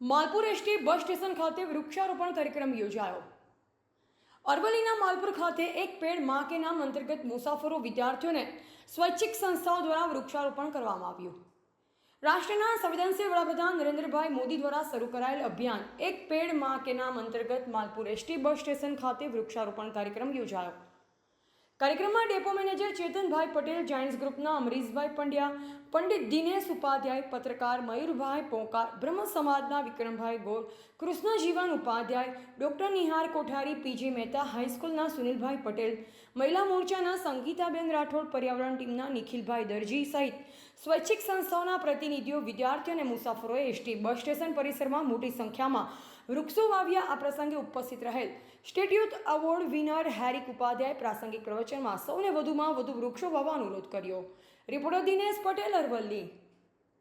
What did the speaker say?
Malpur ST bus station ખાતે વૃક્ષારોપણ કાર્યક્રમ યોજાયો. અરવલ્લીના માલપુર ખાતે એક પેડમાં કે નામ અંતર્ગત મુસાફરો, વિદ્યાર્થીઓને સ્વૈચ્છિક સંસ્થાઓ દ્વારા વૃક્ષારોપણ કરવામાં આવ્યું. રાષ્ટ્રના સંવેદનશીલ વડાપ્રધાન નરેન્દ્રભાઈ મોદી દ્વારા શરૂ કરાયેલ અભિયાન એક પેડમાં કે નામ અંતર્ગત માલપુર એસટી બસ સ્ટેશન ખાતે વૃક્ષારોપણ કાર્યક્રમ યોજાયો. કાર્યક્રમમાં depot manager Chetanbhai Patel, Giants ગ્રુપના અમરીશભાઈ પંડ્યા, પંડિત દિનેશ ઉપાધ્યાય, પત્રકાર મયુરભાઈ પોંકાર, બ્રહ્મ સમાજના વિક્રમભાઈ ગોર, કૃષ્ણજીવન ઉપાધ્યાય, ડૉક્ટર નિહાર કોઠારી, પીજી મહેતા હાઈસ્કૂલના સુનિલભાઈ પટેલ, મહિલા મોરચાના સંગીતાબેન રાઠોડ, પર્યાવરણ ટીમના નિખિલભાઈ દરજી સહિત સ્વૈચ્છિક સંસ્થાઓના પ્રતિનિધિઓ, વિદ્યાર્થીઓ અને મુસાફરોએ એસટી બસ સ્ટેશન પરિસરમાં મોટી સંખ્યામાં વૃક્ષો વાવ્યા આ પ્રસંગે ઉપસ્થિત રહેલ. State youth award winner Herik Upadhyay પ્રાસંગિક પ્રવચનમાં સૌને વધુમાં વધુ વૃક્ષો વાવવા અનુરોધ કર્યો. રિપોર્ટર દિનેશ પટેલ અરવલ્લી.